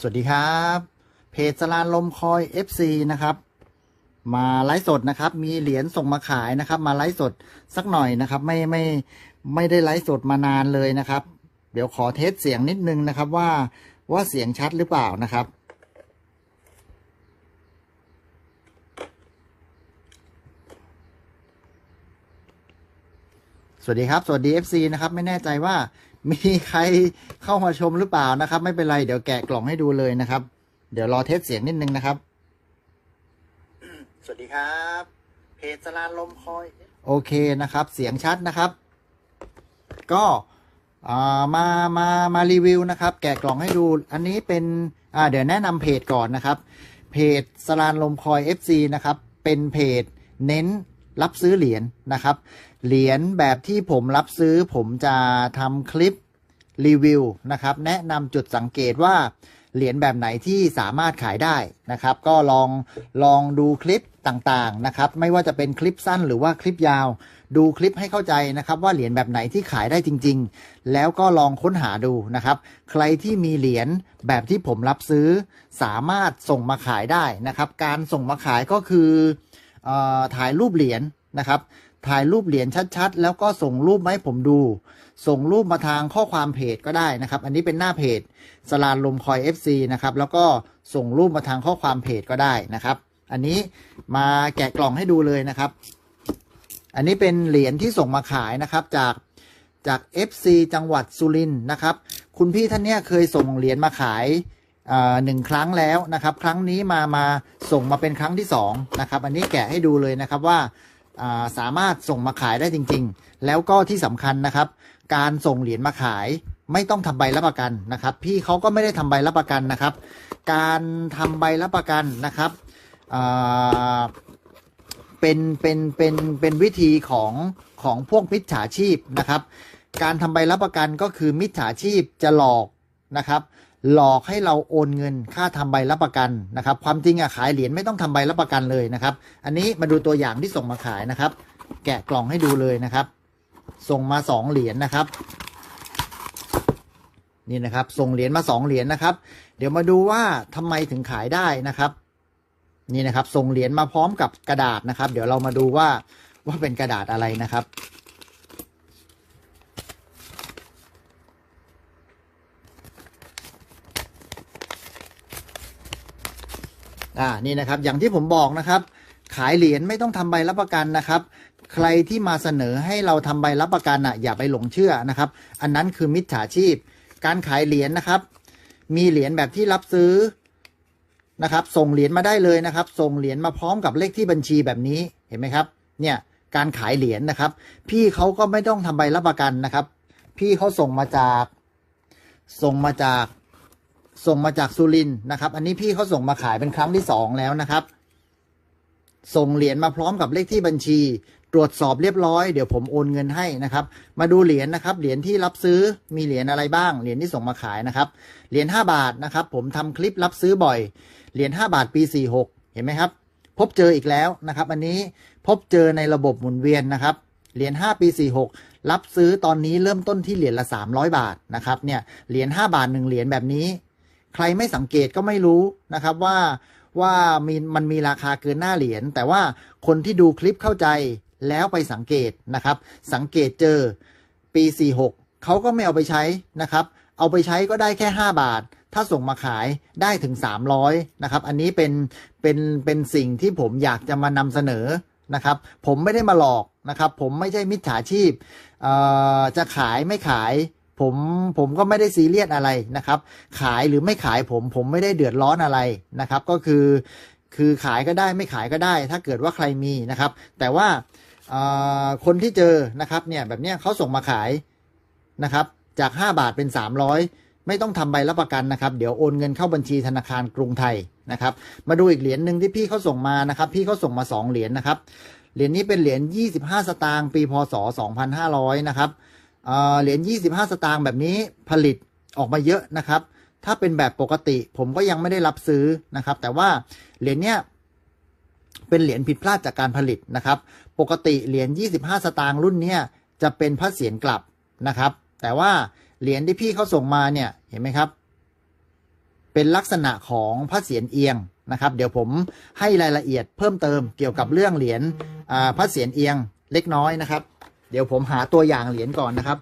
สวัสดีครับ เพจสลานลมคอย FC นะครับ มาไลฟ์สดนะครับ มีเหรียญส่งมาขายนะครับ มาไลฟ์สดสักหน่อยนะครับ ไม่ไม่ไม่ได้ไลฟ์สดมานานเลยนะครับ เดี๋ยวขอเทสเสียงนิดนึงนะครับ ว่าว่าเสียงชัดหรือเปล่านะครับสวัสดีครับ สวัสดี FC นะครับ ไม่แน่ใจว่า มีใครเข้ามาชมหรือเปล่านะครับ ไม่เป็นไรเดี๋ยวแกะกล่องให้ดูเลยนะครับ เดี๋ยวรอเทสเสียงนิดนึงนะครับ สวัสดีครับ เพจสลานลมคอย โอเคนะครับ เสียงชัดนะครับ ก็อ่ามามามารีวิวนะครับ แกะกล่องให้ดู อันนี้เป็นอ่าเดี๋ยวแนะนำเพจก่อนนะครับ เพจสลานลมคอย FC นะครับ เป็นเพจเน้น รับซื้อเหรียญนะครับ เหรียญแบบที่ผมรับซื้อผมจะทำคลิปรีวิวนะครับ แนะนำจุดสังเกตว่าเหรียญแบบไหนที่สามารถขายได้นะครับ ก็ลองลองดูคลิปต่างๆนะครับ ไม่ว่าจะเป็นคลิปสั้นหรือว่าคลิปยาว ดูคลิปให้เข้าใจนะครับ ว่าเหรียญแบบไหนที่ขายได้จริง ๆ แล้วก็ลองค้นหาดูนะครับ ใครที่มีเหรียญแบบที่ผมรับซื้อ สามารถส่งมาขายได้นะครับ การส่งมาขายก็คือเออ ถ่ายรูปเหรียญนะครับ ถ่ายรูปเหรียญชัดๆ แล้วก็ส่งรูปมาให้ผมดู ส่งรูปมาทางข้อความเพจก็ได้นะครับ อันนี้เป็นหน้าเพจสลานลมคอย FC นะครับ แล้วก็ส่งรูปมาทางข้อความเพจก็ได้นะครับ อันนี้มาแกะกล่องให้ดูเลยนะครับ อันนี้เป็นเหรียญที่ส่งมาขายนะครับจากจาก FC จังหวัดสุรินทร์นะครับ คุณพี่ท่านเนี้ยเคยส่งเหรียญมาขาย หนึ่งครั้งแล้วนะครับ ครั้งนี้มามาส่งมาเป็นครั้งที่สองนะครับอันนี้แกะให้ดูเลยนะครับว่าสามารถส่งมาขายได้จริง ๆ แล้วก็ที่สำคัญนะครับ การส่งเหรียญมาขายไม่ต้องทำใบรับประกันนะครับ พี่เขาก็ไม่ได้ทำใบรับประกันนะครับ การทำใบรับประกันนะครับเป็นเป็นเป็นเป็นวิธีของของพวกมิจฉาชีพนะครับ การทำใบรับประกันก็คือมิจฉาชีพจะหลอกนะครับ หลอกให้เราโอนเงินค่าทำใบรับประกันนะครับ ความจริงอะขายเหรียญไม่ต้องทำใบรับประกันเลยนะครับ อันนี้มาดูตัวอย่างที่ส่งมาขายนะครับ แกะกล่องให้ดูเลยนะครับ ส่งมาสองเหรียญนะครับนี่นะครับส่งเหรียญมาสองเหรียญนะครับ เดี๋ยวมาดูว่าทำไมถึงขายได้นะครับ นี่นะครับ ส่งเหรียญมาพร้อมกับกระดาษนะครับ เดี๋ยวเรามาดูว่าว่าเป็นกระดาษอะไรนะครับ อ่านี่นะครับอย่างที่ผมบอกนะครับ ขายเหรียญไม่ต้องทำใบรับประกันนะครับ ใครที่มาเสนอให้เราทำใบรับประกันอะอย่าไปหลงเชื่อนะครับ อันนั้นคือมิจฉาชีพ การขายเหรียญนะครับ มีเหรียญแบบที่รับซื้อนะครับ ส่งเหรียญมาได้เลยนะครับ ส่งเหรียญมาพร้อมกับเลขที่บัญชีแบบนี้เห็นไหมครับ เนี่ยการขายเหรียญนะครับ พี่เขาก็ไม่ต้องทำใบรับประกันนะครับ พี่เขาส่งมาจาก ส่งมาจาก ส่งมาจากสุรินนะครับ อันนี้พี่เขาส่งมาขายเป็นครั้งที่สองแล้วนะครับ ส่งเหรียญมาพร้อมกับเลขที่บัญชี ตรวจสอบเรียบร้อยเดี๋ยวผมโอนเงินให้นะครับ มาดูเหรียญนะครับ เหรียญที่รับซื้อมีเหรียญอะไรบ้าง เหรียญที่ส่งมาขายนะครับ เหรียญ5บาทนะครับ ผมทำคลิปรับซื้อบ่อย เหรียญ5บาทปี 46 เห็นไหมครับ พบเจออีกแล้วนะครับ อันนี้พบเจอในระบบหมุนเวียนนะครับเหรียญ5ปี 46 รับซื้อตอนนี้เริ่มต้นที่เหรียญละ 300 บาทนะครับเนี่ยเหรียญ5บาท1เหรียญแบบนี้ ใครไม่สังเกตก็ไม่รู้นะครับว่าว่ามีมันมีราคาเกินหน้าเหรียญแต่ว่าคนที่ดูคลิปเข้าใจแล้วไปสังเกตนะครับ สังเกตเจอปี 46 เขาก็ไม่เอาไปใช้นะครับ เอาไปใช้ก็ได้แค่ 5 บาท ถ้าส่งมาขายได้ถึง 300นะครับ อันนี้เป็นเป็นเป็นสิ่งที่ผมอยากจะมานำเสนอนะครับ ผมไม่ได้มาหลอกนะครับ ผมไม่ใช่มิจฉาชีพเอ่อจะขายไม่ขาย ผมผมก็ไม่ได้ซีเรียสอะไรนะครับ ขายหรือไม่ขายผมผมไม่ได้เดือดร้อนอะไรนะครับ ก็คือคือขายก็ได้ไม่ขายก็ได้ ถ้าเกิดว่าใครมีนะครับ แต่ว่าคนที่เจอนะครับเนี่ยแบบเนี้ยเขาส่งมาขายนะครับ จาก 5 บาทเป็น 300 ไม่ต้องทำใบรับประกันนะครับ เดี๋ยวโอนเงินเข้าบัญชีธนาคารกรุงไทยนะครับ มาดูอีกเหรียญหนึ่งที่พี่เขาส่งมานะครับ พี่เขาส่งมา 2 เหรียญนะครับเหรียญนี้เป็นเหรียญ25 สตางค์ปีพศ 2500 นะครับ เหรียญ25 สตางค์แบบนี้ผลิตออกมาเยอะนะครับ ถ้าเป็นแบบปกติผมก็ยังไม่ได้รับซื้อนะครับ แต่ว่าเหรียญเนี้ยเป็นเหรียญผิดพลาดจากการผลิตนะครับ ปกติเหรียญ25 สตางค์รุ่นเนี้ยจะเป็นพระเศียรกลับนะครับ แต่ว่าเหรียญที่พี่เขาส่งมาเนี่ยเห็นไหมครับ เป็นลักษณะของพระเศียรเอียงนะครับ เดี๋ยวผมให้รายละเอียดเพิ่มเติมเกี่ยวกับเรื่องเหรียญพระเศียรเอียงเล็กน้อยนะครับ เดี๋ยวผมหาตัวอย่างเหรียญก่อนนะครับ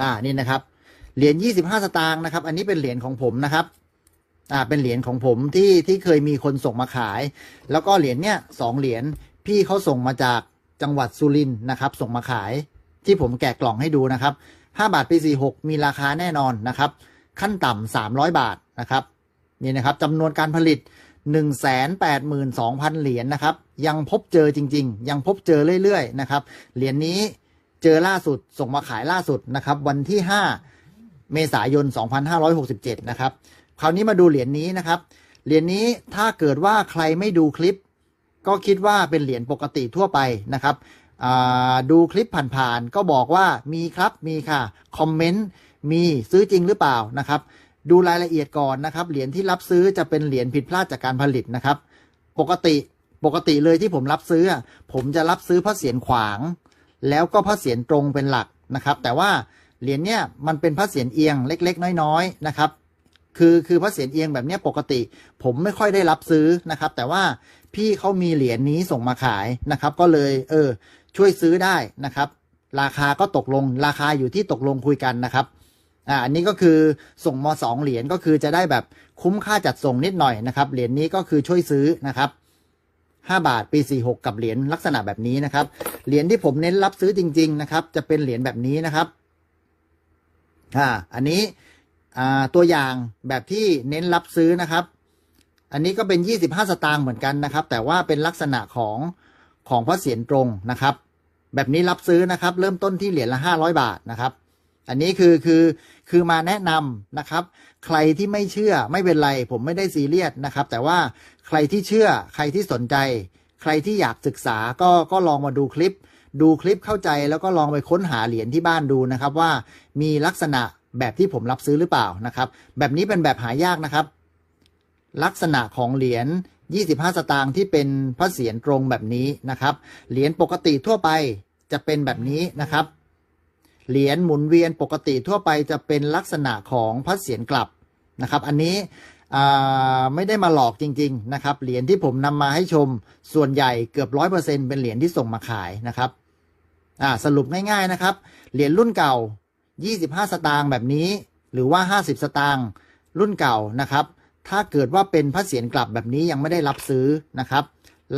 อ่า นี่นะครับ เหรียญ25สตางค์นะครับ อันนี้เป็นเหรียญของผมนะครับ อ่า เป็นเหรียญของผมที่ที่เคยมีคนส่งมาขาย แล้วก็เหรียญเนี้ยสองเหรียญพี่เขาส่งมาจากจังหวัดสุรินทร์นะครับ ส่งมาขายที่ผมแกะกล่องให้ดูนะครับ5บาทปี46มีราคาแน่นอนนะครับ ขั้นต่ำ300บาทนะครับ นี่นะครับจำนวนการผลิต 182,000 เหรียญนะครับ ยังพบเจอจริง ๆ ยังพบเจอเรื่อยๆนะครับ เหรียญนี้เจอล่าสุดส่งมาขายล่าสุดนะครับ วันที่ 5 เมษายน 2567 นะครับ คราวนี้มาดูเหรียญนี้นะครับ เหรียญนี้ถ้าเกิดว่าใครไม่ดูคลิป ก็คิดว่าเป็นเหรียญปกติทั่วไปนะครับดูคลิปผ่านๆ ก็บอกว่ามีครับมีค่ะ คอมเมนต์ มีซื้อจริงหรือเปล่านะครับ ดูรายละเอียดก่อนนะครับ เหรียญที่รับซื้อจะเป็นเหรียญผิดพลาดจากการผลิตนะครับ ปกติปกติเลยที่ผมรับซื้อ ผมจะรับซื้อพระเศียรขวาง แล้วก็พระเศียรตรงเป็นหลักนะครับ แต่ว่าเหรียญเนี่ยมันเป็นพระเศียรเอียงเล็ก ๆ น้อยๆนะครับคือคือพระเศียรเอียงแบบเนี้ยปกติ ผมไม่ค่อยได้รับซื้อนะครับ แต่ว่าพี่เขามีเหรียญนี้ส่งมาขายนะครับ ก็เลยเออช่วยซื้อได้นะครับ ราคาก็ตกลงราคาอยู่ที่ตกลงคุยกันนะครับ อ่าอันนี้ก็คือส่งมสองเหรียญก็คือจะได้แบบคุ้มค่าจัดส่งนิดหน่อยนะครับ เหรียญนี้ก็คือช่วยซื้อนะครับ5บาทปี 46 กับเหรียญลักษณะแบบนี้นะครับ เหรียญที่ผมเน้นรับซื้อจริง ๆ นะครับ จะเป็นเหรียญแบบนี้นะครับอ่าอันนี้อ่าตัวอย่างแบบที่เน้นรับซื้อนะครับ อันนี้ก็เป็น 25 สตางค์เหมือนกันนะครับ แต่ว่าเป็นลักษณะของของพระเศียรตรงนะครับ แบบนี้รับซื้อนะครับ เริ่มต้นที่เหรียญละ 500 บาทนะครับ อันนี้คือคือคือมาแนะนำนะครับ ใครที่ไม่เชื่อไม่เป็นไร ผมไม่ได้ซีเรียสนะครับ แต่ว่าใครที่เชื่อใครที่สนใจ ใครที่อยากศึกษาก็ก็ลองมาดูคลิป ดูคลิปเข้าใจแล้วก็ลองไปค้นหาเหรียญที่บ้านดูนะครับว่ามีลักษณะแบบที่ผมรับซื้อหรือเปล่านะครับ แบบนี้เป็นแบบหายากนะครับ ลักษณะของเหรียญ25 สตางค์ที่เป็นพระเศียรตรงแบบนี้นะครับ เหรียญปกติทั่วไปจะเป็นแบบนี้นะครับ เหรียญหมุนเวียนปกติทั่วไปจะเป็นลักษณะของพระเศียรกลับนะครับ อันนี้ไม่ได้มาหลอกจริง ๆ นะครับ เหรียญที่ผมนำมาให้ชมส่วนใหญ่เกือบร้อยเปอร์เซ็นเป็นเหรียญที่ส่งมาขายนะครับสรุปง่ายๆนะครับ เหรียญรุ่นเก่า 25 สตางค์แบบนี้ หรือว่า 50 สตางค์รุ่นเก่านะครับ ถ้าเกิดว่าเป็นพระเศียรกลับแบบนี้ยังไม่ได้รับซื้อนะครับ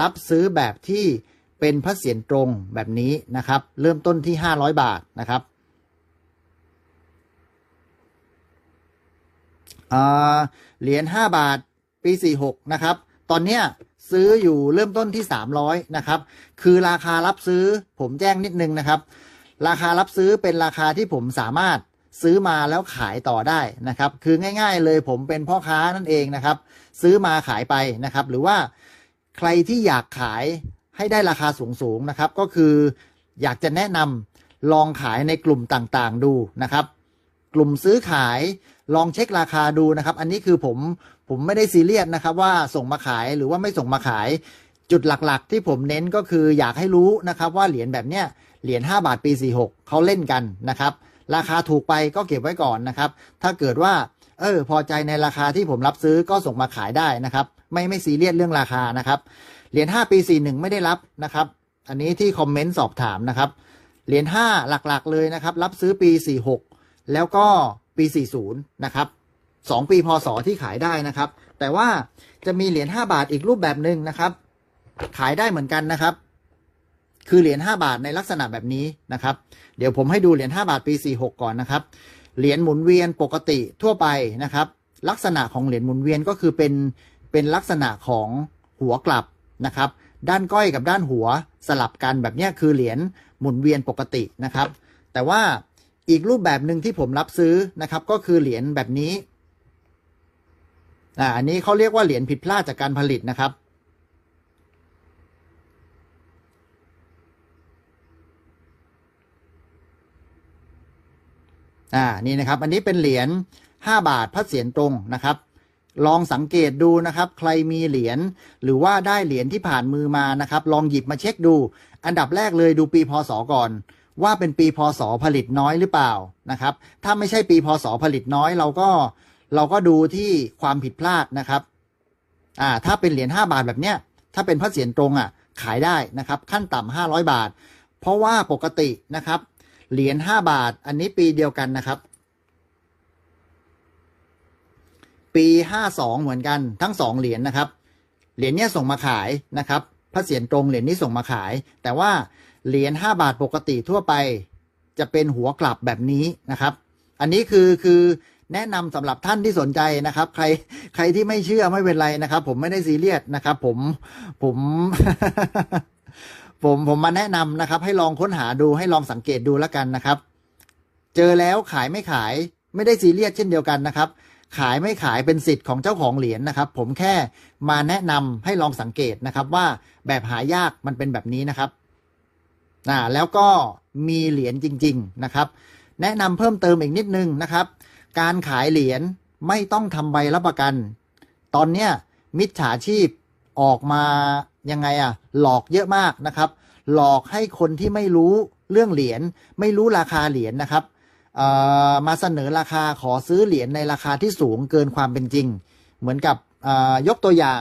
รับซื้อแบบที่เป็นพระเศียรตรงแบบนี้นะครับ เริ่มต้นที่ 500 บาทนะครับ อ่า เหรียญ5บาทปี46นะครับ ตอนเนี้ยซื้ออยู่เริ่มต้นที่300นะครับ คือราคารับซื้อผมแจ้งนิดนึงนะครับ ราคารับซื้อเป็นราคาที่ผมสามารถซื้อมาแล้วขายต่อได้นะครับ คือง่าย ๆ เลยผมเป็นพ่อค้านั่นเองนะครับ ซื้อมาขายไปนะครับ หรือว่าใครที่อยากขายให้ได้ราคาสูงๆนะครับ ก็คืออยากจะแนะนำลองขายในกลุ่มต่างๆดูนะครับ กลุ่มซื้อขาย ลองเช็คราคาดูนะครับ อันนี้คือผมผมไม่ได้ซีเรียสนะครับ ว่าส่งมาขายหรือว่าไม่ส่งมาขาย จุดหลักๆ ที่ผมเน้นก็คืออยากให้รู้นะครับ ว่าเหรียญแบบเนี้ยเหรียญ5บาทปี 46เขาเล่นกันนะครับ ราคาถูกไปก็เก็บไว้ก่อนนะครับ ถ้าเกิดว่าเออพอใจในราคาที่ผมรับซื้อก็ส่งมาขายได้นะครับ ไม่ไม่ซีเรียสเรื่องราคานะครับเหรียญ5ปี 41 ไม่ได้รับนะครับ อันนี้ที่คอมเมนต์สอบถามนะครับเหรียญ5หลักๆเลยนะครับ รับซื้อปี 46 แล้วก็ ปี 40 นะครับ 2 ปีพศที่ขายได้นะครับ แต่ว่าจะมีเหรียญ5บาทอีกรูปแบบหนึ่งนะครับ ขายได้เหมือนกันนะครับ คือเหรียญ5บาทในลักษณะแบบนี้นะครับ เดี๋ยวผมให้ดูเหรียญ5บาทปี 46 ก่อนนะครับ เหรียญหมุนเวียนปกติทั่วไปนะครับ ลักษณะของเหรียญหมุนเวียนก็คือเป็นเป็นลักษณะของหัวกลับนะครับ ด้านก้อยกับด้านหัวสลับกันแบบนี้คือเหรียญหมุนเวียนปกตินะครับ แต่ว่า อีกรูปแบบหนึ่งที่ผมรับซื้อนะครับ ก็คือเหรียญแบบนี้อ่าอันนี้เขาเรียกว่าเหรียญผิดพลาดจากการผลิตนะครับ อ่านี่นะครับ อันนี้เป็นเหรียญ5บาทพระเศียรตรงนะครับ ลองสังเกตดูนะครับ ใครมีเหรียญหรือว่าได้เหรียญที่ผ่านมือมานะครับ ลองหยิบมาเช็คดู อันดับแรกเลยดูปีพศก่อน ว่าเป็นปีพศผลิตน้อยหรือเปล่านะครับ ถ้าไม่ใช่ปีพศผลิตน้อยเราก็เราก็ดูที่ความผิดพลาดนะครับอ่าถ้าเป็นเหรียญ5บาทแบบเนี้ยถ้าเป็นพระเศียรตรงอะขายได้นะครับ ขั้นต่ำ500 บาท เพราะว่าปกตินะครับ เหรียญ5บาท อันนี้ปีเดียวกันนะครับ ปี 52 เหมือนกันทั้งสองเหรียญนะครับ เหรียญเนี้ยส่งมาขายนะครับพระเศียรตรงเหรียญนี้ส่งมาขาย แต่ว่า เหรียญ5บาทปกติทั่วไป จะเป็นหัวกลับแบบนี้นะครับ อันนี้คือคือแนะนำสำหรับท่านที่สนใจนะครับ ใครใครที่ไม่เชื่อไม่เป็นไรนะครับ ผมไม่ได้ซีเรียสนะครับ ผมผมผมผมมาแนะนำนะครับ ให้ลองค้นหาดูให้ลองสังเกตดูแล้วกันนะครับ เจอแล้วขายไม่ขายไม่ได้ซีเรียสเช่นเดียวกันนะครับ ขายไม่ขายเป็นสิทธิ์ของเจ้าของเหรียญนะครับ ผมแค่มาแนะนำให้ลองสังเกตนะครับ ว่าแบบหายากมันเป็นแบบนี้นะครับ อ่าแล้วก็มีเหรียญจริง ๆนะครับ แนะนำเพิ่มเติมอีกนิดนึงนะครับ การขายเหรียญไม่ต้องทำใบรับประกัน ตอนเนี้ยมิจฉาชีพออกมายังไงอะหลอกเยอะมากนะครับ หลอกให้คนที่ไม่รู้เรื่องเหรียญไม่รู้ราคาเหรียญนะครับเอ่อมาเสนอราคาขอซื้อเหรียญในราคาที่สูงเกินความเป็นจริง เหมือนกับยกตัวอย่าง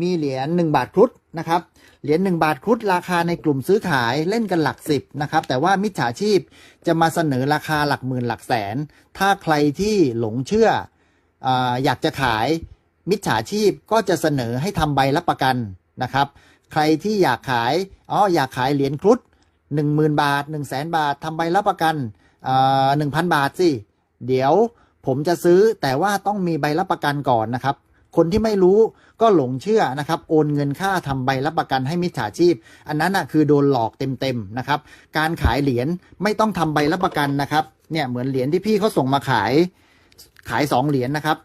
มีเหรียญ1บาทครุฑนะครับ เหรียญ1บาทครุฑราคาในกลุ่มซื้อขายเล่นกันหลักสิบนะครับ แต่ว่ามิจฉาชีพจะมาเสนอราคาหลักหมื่นหลักแสน ถ้าใครที่หลงเชื่อออยากจะขายมิจฉาชีพก็จะเสนอให้ทำใบรับประกันนะครับ ใครที่อยากขายอ๋ออยากขายเหรียญครุฑหนึ่งหมื่นบาทหนึ่งแสนบาททำใบรับประกันหนึ่งพันบาทสิเดี๋ยวผมจะซื้อแต่ว่าต้องมีใบรับประกันก่อนนะครับ คนที่ไม่รู้ก็หลงเชื่อนะครับโอนเงินค่าทำใบรับประกันให้มิจฉาชีพ อันนั้นนะคือโดนหลอกเต็มๆนะครับการขายเหรียญไม่ต้องทำใบรับประกันนะครับเนี่ยเหมือนเหรียญที่พี่เขาส่งมาขายขายสองเหรียญนะครับ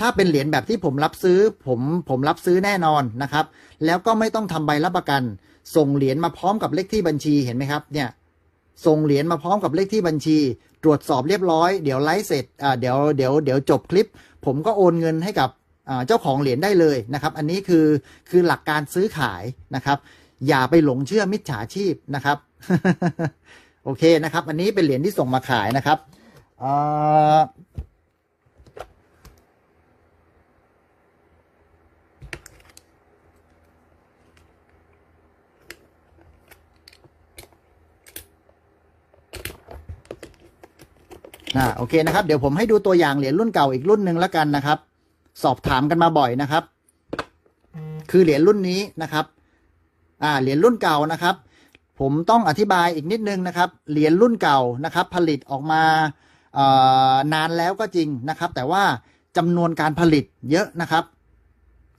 ถ้าเป็นเหรียญแบบที่ผมรับซื้อผมผมรับซื้อแน่นอนนะครับ แล้วก็ไม่ต้องทำใบรับประกัน ส่งเหรียญมาพร้อมกับเลขที่บัญชีเห็นไหมครับเนี่ยส่งเหรียญมาพร้อมกับเลขที่บัญชี ตรวจสอบเรียบร้อย เดี๋ยวไลฟ์เสร็จเดี๋ยวเดี๋ยวเดี๋ยวจบคลิป ผมก็โอนเงินให้กับ เจ้าของเหรียญได้เลยนะครับ อันนี้คือคือหลักการซื้อขายนะครับ อย่าไปหลงเชื่อมิจฉาชีพนะครับ โอเคนะครับ อันนี้เป็นเหรียญที่ส่งมาขายนะครับอ่าโอเคนะครับ เดี๋ยวผมให้ดูตัวอย่างเหรียญรุ่นเก่าอีกรุ่นหนึ่งแล้วกันนะครับ สอบถามกันมาบ่อยนะครับ คือเหรียญรุ่นนี้นะครับ อ่าเหรียญรุ่นเก่านะครับ ผมต้องอธิบายอีกนิดนึงนะครับ เหรียญรุ่นเก่านะครับ ผลิตออกมาเอ่อนานแล้วก็จริงนะครับ แต่ว่าจำนวนการผลิตเยอะนะครับ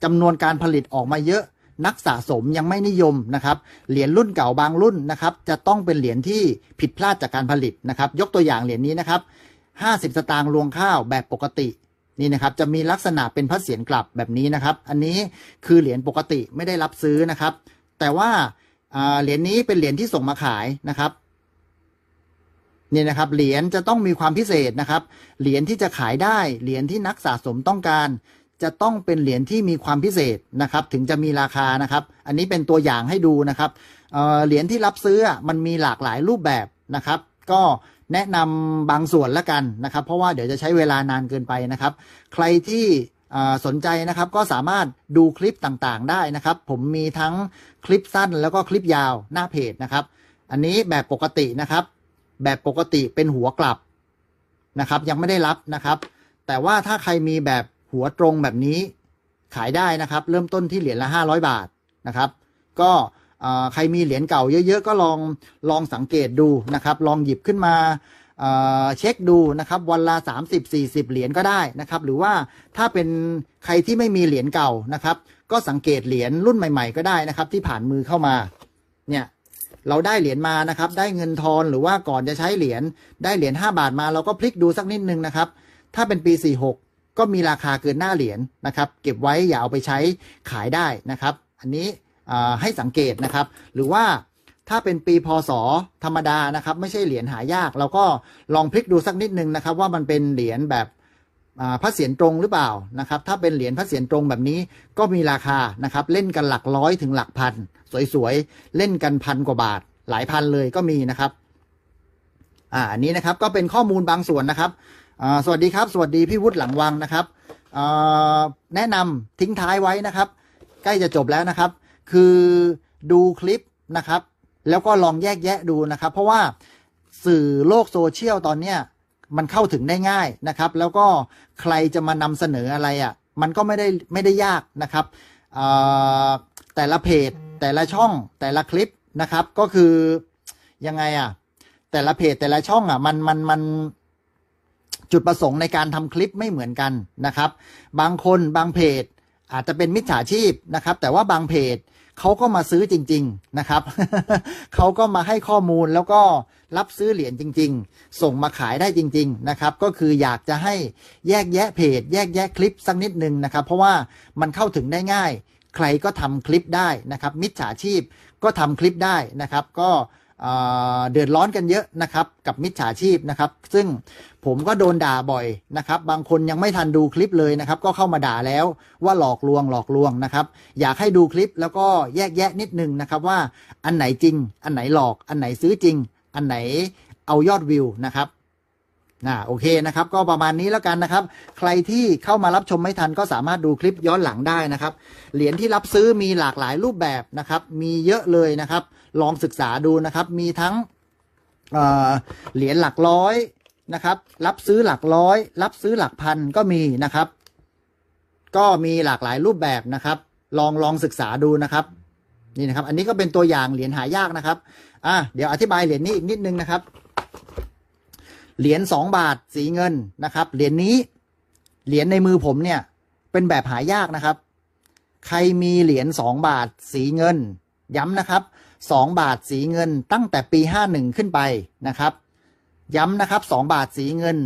จำนวนการผลิตออกมาเยอะ นักสะสมยังไม่นิยมนะครับ เหรียญรุ่นเก่าบางรุ่นนะครับ จะต้องเป็นเหรียญที่ผิดพลาดจากการผลิตนะครับ ยกตัวอย่างเหรียญนี้นะครับ 50 สตางค์รวงข้าวแบบปกติ นี่นะครับจะมีลักษณะเป็นพระเศียรกลับแบบนี้นะครับ อันนี้คือเหรียญปกติไม่ได้รับซื้อนะครับ แต่ว่าเหรียญนี้เป็นเหรียญที่ส่งมาขายนะครับนี่นะครับเหรียญจะต้องมีความพิเศษนะครับ เหรียญที่จะขายได้เหรียญที่นักสะสมต้องการ จะต้องเป็นเหรียญที่มีความพิเศษนะครับ ถึงจะมีราคานะครับ อันนี้เป็นตัวอย่างให้ดูนะครับเหรียญที่รับซื้อมันมีหลากหลายรูปแบบนะครับ ก็ แนะนำบางส่วนละกันนะครับ เพราะว่าเดี๋ยวจะใช้เวลานานเกินไปนะครับ ใครที่สนใจนะครับก็สามารถดูคลิปต่างๆได้นะครับ ผมมีทั้งคลิปสั้นแล้วก็คลิปยาวหน้าเพจนะครับ อันนี้แบบปกตินะครับ แบบปกติเป็นหัวกลับนะครับ ยังไม่ได้รับนะครับ แต่ว่าถ้าใครมีแบบหัวตรงแบบนี้ขายได้นะครับ เริ่มต้นที่เหรียญละ 500 บาทนะครับ ก็ ใครมีเหรียญเก่าเยอะๆ ก็ลองลองสังเกตดูนะครับ ลองหยิบขึ้นมาเเช็คดูนะครับวันละ 30-40 เหรียญก็ได้นะครับหรือว่าถ้าเป็นใครที่ไม่มีเหรียญเก่านะครับ ก็สังเกตเหรียญรุ่นใหม่ ๆ ก็ได้นะครับ ที่ผ่านมือเข้ามาเนี่ยเราได้เหรียญมานะครับ ได้เงินทอนหรือว่าก่อนจะใช้เหรียญได้เหรียญ5 บาทมาเราก็พลิกดูสักนิดนึงนะครับ ถ้าเป็นปี 46 ก็มีราคาเกินหน้าเหรียญนะครับ เก็บไว้อย่าเอาไปใช้ขายได้นะครับ อันนี้ ให้สังเกตนะครับ หรือว่าถ้าเป็นปีพศธรรมดานะครับ ไม่ใช่เหรียญหายาก เราก็ลองพลิกดูสักนิดนึงนะครับ ว่ามันเป็นเหรียญแบบพระเศียรตรงหรือเปล่านะครับ ถ้าเป็นเหรียญพระเศียรตรงแบบนี้ก็มีราคานะครับ เล่นกันหลักร้อยถึงหลักพัน สวยๆ เล่นกันพันกว่าบาท หลายพันเลยก็มีนะครับอ่าอันนี้นะครับก็เป็นข้อมูลบางส่วนนะครับสวัสดีครับ สวัสดีพี่วุฒิหลังวังนะครับแนะนำทิ้งท้ายไว้นะครับ ใกล้จะจบแล้วนะครับ คือดูคลิปนะครับ แล้วก็ลองแยกแยะดูนะครับ เพราะว่าสื่อโลกโซเชียลตอนเนี้ยมันเข้าถึงได้ง่ายนะครับ แล้วก็ใครจะมานำเสนออะไรอะ่ะ มันก็ไม่ได้ไม่ได้ยากนะครับแต่ละเพจ แต่ละช่อง แต่ละคลิปนะครับ ก็คือยังไงอะ แต่ละเพจแต่ละช่องอะ มันมันมันจุดประสงค์ในการทำคลิปไม่เหมือนกันนะครับ บางคนบางเพจอาจจะเป็นมิจฉาชีพนะครับ แต่ว่าบางเพจ เขาก็มาซื้อจริง ๆนะครับ เขาก็มาให้ข้อมูลแล้วก็รับซื้อเหรียญจริง ๆ ส่งมาขายได้จริง ๆ นะครับ ก็คืออยากจะให้แยกแยะเพจ แยกแยะคลิปสักนิดนึงนะครับ เพราะว่ามันเข้าถึงได้ง่าย ใครก็ทำคลิปได้นะครับ มิจฉาชีพก็ทำคลิปได้นะครับ ก็ เดือดร้อนกันเยอะนะครับ กับมิจฉาชีพนะครับ ซึ่งผมก็โดนด่าบ่อยนะครับ บางคนยังไม่ทันดูคลิปเลยนะครับ ก็เข้ามาด่าแล้วว่าหลอกลวงหลอกลวงนะครับ อยากให้ดูคลิปแล้วก็แยกแยะนิดนึงนะครับว่าอันไหนจริง อันไหนหลอกอันไหนซื้อจริง อันไหนเอายอดวิวนะครับนะโอเคนะครับ ก็ประมาณนี้แล้วกันนะครับ ใครที่เข้ามารับชมไม่ทันก็สามารถดูคลิปย้อนหลังได้นะครับ เหรียญที่รับซื้อมีหลากหลายรูปแบบนะครับ มีเยอะเลยนะครับ ลองศึกษาดูนะครับ มีทั้งเเหรียญหลักร้อยนะครับ รับซื้อหลักร้อย รับซื้อหลักพันก็มีนะครับ ก็มีหลากหลายรูปแบบนะครับ ลองลองศึกษาดูนะครับนี่นะครับ อันนี้ก็เป็นตัวอย่างเหรียญหายากนะครับ อะเดี๋ยวอธิบายเหรียญนี้อีกนิดนึงนะครับ เหรียญสองบาทสีเงินนะครับ เหรียญนี้ เหรียญในมือผมเนี่ย เป็นแบบหายากนะครับ ใครมีเหรียญสองบาทสีเงิน ย้ำนะครับ สองบาทสีเงินตั้งแต่ปีห้าหนึ่งขึ้นไปนะครับ ย้ำนะครับสองบาทสีเงิน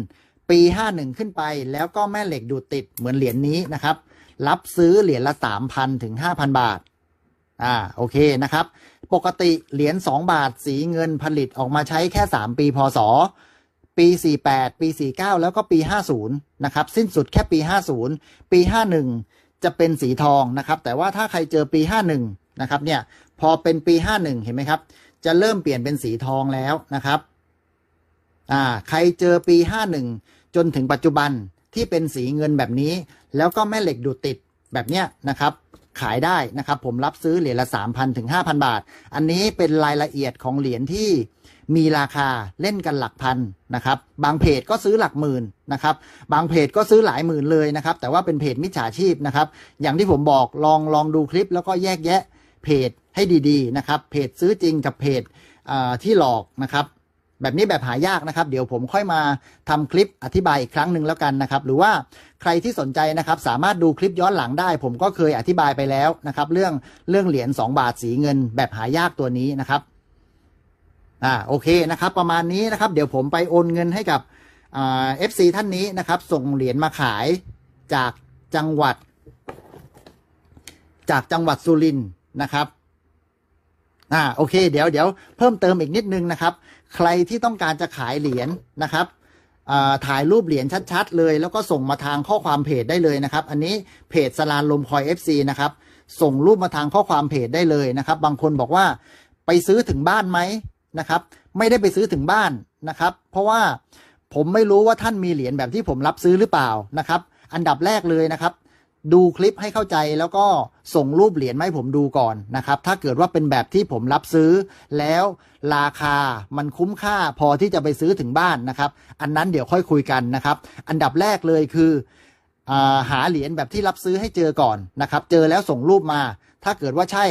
ปีห้าหนึ่งขึ้นไป แล้วก็แม่เหล็กดูดติดเหมือนเหรียญนี้นะครับ รับซื้อเหรียญละสามพันถึงห้าพันบาทอ่าโอเคนะครับ ปกติเหรียญ2 บาทสีเงินผลิตออกมาใช้แค่ 3 ปีพศปี 48 ปี 49 แล้วก็ปี 50 นะครับ สิ้นสุดแค่ปี 50 ปี 51 จะเป็นสีทองนะครับ แต่ว่าถ้าใครเจอปี 51 นะครับเนี่ย พอเป็นปี 51 เห็นไหมครับ จะเริ่มเปลี่ยนเป็นสีทองแล้วนะครับอ่าใครเจอปี 51 จนถึงปัจจุบันที่เป็นสีเงินแบบนี้ แล้วก็แม่เหล็กดูดติดแบบเนี้ยนะครับ ขายได้นะครับ ผมรับซื้อเหรียญละ 3,000 ถึง 5,000 บาท อันนี้เป็นรายละเอียดของเหรียญที่มีราคาเล่นกันหลักพันนะครับ บางเพจก็ซื้อหลักหมื่นนะครับ บางเพจก็ซื้อหลายหมื่นเลยนะครับ แต่ว่าเป็นเพจมิจฉาชีพนะครับ อย่างที่ผมบอกลองลองดูคลิปแล้วก็แยกแยะเพจ ให้ดีๆนะครับ เพจซื้อจริงกับเพจที่หลอกนะครับแบบนี้แบบหายากนะครับ เดี๋ยวผมค่อยมาทำคลิปอธิบายอีกครั้งหนึ่งแล้วกันนะครับ หรือว่าใครที่สนใจนะครับ สามารถดูคลิปย้อนหลังได้ ผมก็เคยอธิบายไปแล้วนะครับ เรื่องเรื่องเหรียญ2บาทสีเงิน แบบหายากตัวนี้นะครับอ่าโอเคนะครับ ประมาณนี้นะครับ เดี๋ยวผมไปโอนเงินให้กับเอฟซีท่านนี้นะครับ ส่งเหรียญมาขายจากจังหวัด จากจังหวัดสุรินทร์นะครับ อ่าโอเค เดี๋ยวเดี๋ยวเพิ่มเติมอีกนิดนึงนะครับ ใครที่ต้องการจะขายเหรียญนะครับถ่ายรูปเหรียญชัด ๆ เลยแล้วก็ส่งมาทางข้อความเพจได้เลยนะครับ อันนี้เพจสลานลมคอย FC นะครับ ส่งรูปมาทางข้อความเพจได้เลยนะครับ บางคนบอกว่าไปซื้อถึงบ้านไหมนะครับ ไม่ได้ไปซื้อถึงบ้านนะครับ เพราะว่าผมไม่รู้ว่าท่านมีเหรียญแบบที่ผมรับซื้อหรือเปล่านะครับ อันดับแรกเลยนะครับ ดูคลิปให้เข้าใจแล้วก็ส่งรูปเหรียญมาให้ผมดูก่อนนะครับ ถ้าเกิดว่าเป็นแบบที่ผมรับซื้อ แล้วราคามันคุ้มค่าพอที่จะไปซื้อถึงบ้านนะครับ อันนั้นเดี๋ยวค่อยคุยกันนะครับ อันดับแรกเลยคืออหาเหรียญแบบที่รับซื้อให้เจอก่อนนะครับ เจอแล้วส่งรูปมา ถ้าเกิดว่าใช่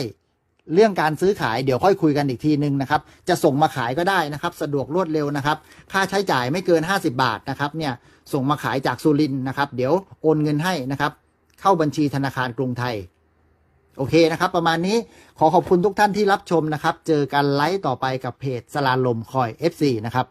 เรื่องการซื้อขายเดี๋ยวค่อยคุยกันอีกทีนึงนะครับ จะส่งมาขายก็ได้นะครับ สะดวกรวดเร็วนะครับ ค่าใช้จ่ายไม่เกิน 50 บาทนะครับ เนี่ยส่งมาขายจากสุรินนะครับ เดี๋ยวโอนเงินให้นะครับ เข้าบัญชีธนาคารกรุงไทย โอเคนะครับ ประมาณนี้ขอขอบคุณทุกท่านที่รับชมนะครับ เจอกันไลฟ์ต่อไปกับเพจสลาลมคอย FC นะครับ